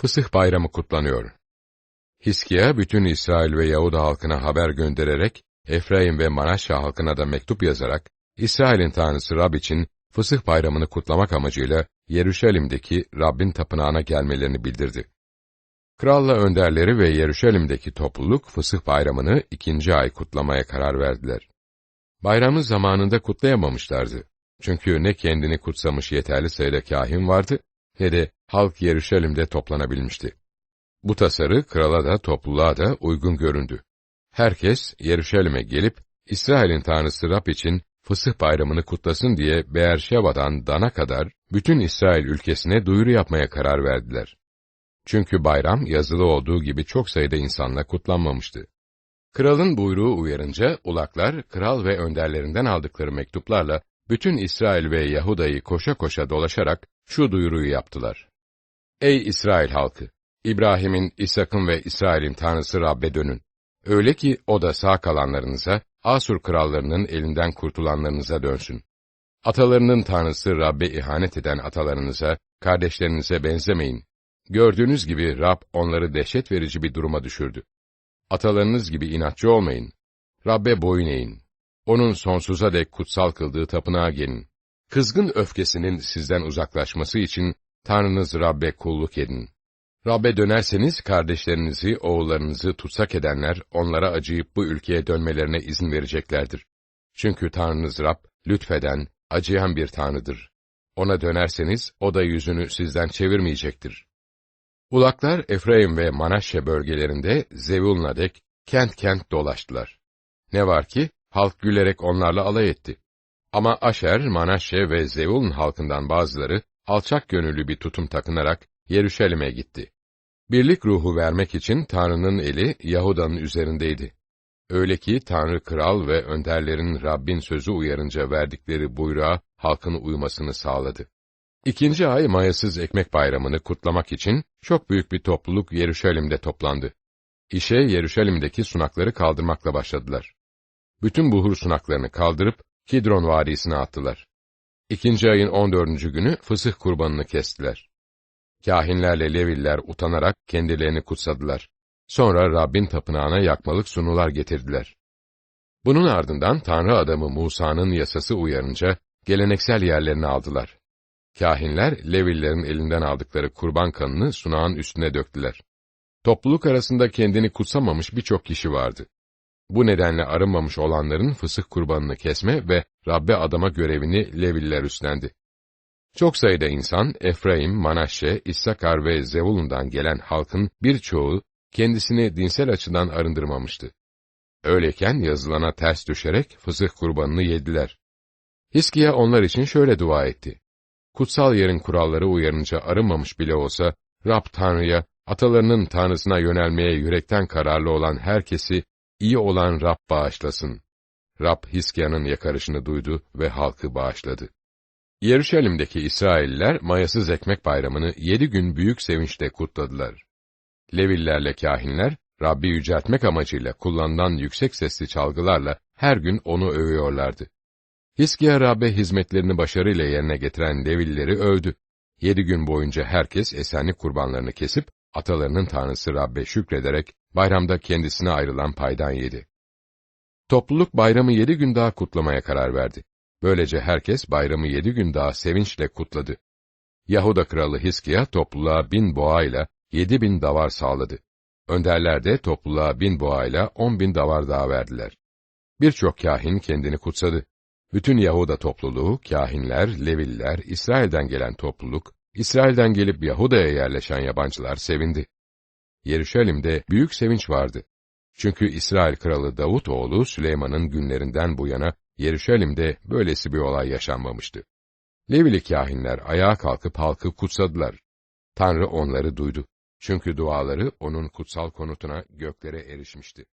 Fısıh bayramı kutlanıyor. Hiskiya, bütün İsrail ve Yahuda halkına haber göndererek, Efraim ve Manaşya halkına da mektup yazarak, İsrail'in tanrısı Rab için Fısıh bayramını kutlamak amacıyla Yeruşalim'deki Rabbin tapınağına gelmelerini bildirdi. Kralla önderleri ve Yeruşalim'deki topluluk Fısıh bayramını ikinci ay kutlamaya karar verdiler. Bayramı zamanında kutlayamamışlardı. Çünkü ne kendini kutsamış yeterli sayıda kahin vardı, ne halk Yeruşalim'de toplanabilmişti. Bu tasarı krala da topluluğa da uygun göründü. Herkes Yeruşalim'e gelip, İsrail'in tanrısı Rab için Fısıh bayramını kutlasın diye Beerşeva'dan Dan'a kadar bütün İsrail ülkesine duyuru yapmaya karar verdiler. Çünkü bayram yazılı olduğu gibi çok sayıda insanla kutlanmamıştı. Kralın buyruğu uyarınca ulaklar kral ve önderlerinden aldıkları mektuplarla bütün İsrail ve Yahuda'yı koşa koşa dolaşarak şu duyuruyu yaptılar. Ey İsrail halkı! İbrahim'in, İshak'ın ve İsrail'in tanrısı Rab'be dönün. Öyle ki o da sağ kalanlarınıza, Asur krallarının elinden kurtulanlarınıza dönsün. Atalarının tanrısı Rab'be ihanet eden atalarınıza, kardeşlerinize benzemeyin. Gördüğünüz gibi Rab onları dehşet verici bir duruma düşürdü. Atalarınız gibi inatçı olmayın. Rab'be boyun eğin. Onun sonsuza dek kutsal kıldığı tapınağa gelin. Kızgın öfkesinin sizden uzaklaşması için Tanrınız Rab'be kulluk edin. Rab'be dönerseniz kardeşlerinizi, oğullarınızı tutsak edenler onlara acıyıp bu ülkeye dönmelerine izin vereceklerdir. Çünkü Tanrınız Rab lütfeden, acıyan bir Tanrıdır. Ona dönerseniz o da yüzünü sizden çevirmeyecektir. Ulaklar Efraim ve Manaşşe bölgelerinde Zevulun'a dek kent kent dolaştılar. Ne var ki halk gülerek onlarla alay etti. Ama Aşer, Manaşşe ve Zevulun halkından bazıları alçak gönüllü bir tutum takınarak Yeruşalim'e gitti. Birlik ruhu vermek için Tanrı'nın eli Yahuda'nın üzerindeydi. Öyle ki Tanrı kral ve önderlerin Rabbin sözü uyarınca verdikleri buyruğa halkın uymasını sağladı. İkinci ay mayasız ekmek bayramını kutlamak için çok büyük bir topluluk Yeruşalim'de toplandı. İşe Yeruşalim'deki sunakları kaldırmakla başladılar. Bütün buhur sunaklarını kaldırıp Kidron Vadisi'ne attılar. İkinci ayın on dördüncü günü fısıh kurbanını kestiler. Kahinlerle Leviller utanarak kendilerini kutsadılar. Sonra Rabbin tapınağına yakmalık sunular getirdiler. Bunun ardından Tanrı adamı Musa'nın yasası uyarınca geleneksel yerlerini aldılar. Kahinler, Levillerin elinden aldıkları kurban kanını sunağın üstüne döktüler. Topluluk arasında kendini kutsamamış birçok kişi vardı. Bu nedenle arınmamış olanların fısıh kurbanını kesme ve Rabbe adama görevini Leviller üstlendi. Çok sayıda insan, Efraim, Manaşşe, İssakar ve Zevulun'dan gelen halkın birçoğu, kendisini dinsel açıdan arındırmamıştı. Öyleyken yazılana ters düşerek fısıh kurbanını yediler. Hiskiya onlar için şöyle dua etti. Kutsal yerin kuralları uyarınca arınmamış bile olsa, Rab Tanrı'ya, atalarının Tanrısına yönelmeye yürekten kararlı olan herkesi, iyi olan Rab bağışlasın. Rab Hiskia'nın yakarışını duydu ve halkı bağışladı. Yeruşalim'deki İsrailliler mayasız ekmek bayramını yedi gün büyük sevinçle kutladılar. Levillerle kahinler, Rabbi yüceltmek amacıyla kullanılan yüksek sesli çalgılarla her gün onu övüyorlardı. Hiskiya Rabbe hizmetlerini başarıyla yerine getiren Levilleri övdü. Yedi gün boyunca herkes esenlik kurbanlarını kesip, atalarının tanrısı Rabbe şükrederek, bayramda kendisine ayrılan paydan yedi. Topluluk bayramı yedi gün daha kutlamaya karar verdi. Böylece herkes bayramı yedi gün daha sevinçle kutladı. Yahuda kralı Hiskiya topluluğa bin boğayla yedi bin davar sağladı. Önderler de topluluğa bin boğayla on bin davar daha verdiler. Birçok kahin kendini kutsadı. Bütün Yahuda topluluğu, kahinler, Leviller, İsrail'den gelen topluluk, İsrail'den gelip Yahuda'ya yerleşen yabancılar sevindi. Yeruşalim'de büyük sevinç vardı. Çünkü İsrail kralı Davut oğlu Süleyman'ın günlerinden bu yana Yeruşalim'de böylesi bir olay yaşanmamıştı. Levili kahinler ayağa kalkıp halkı kutsadılar. Tanrı onları duydu. Çünkü duaları onun kutsal konutuna göklere erişmişti.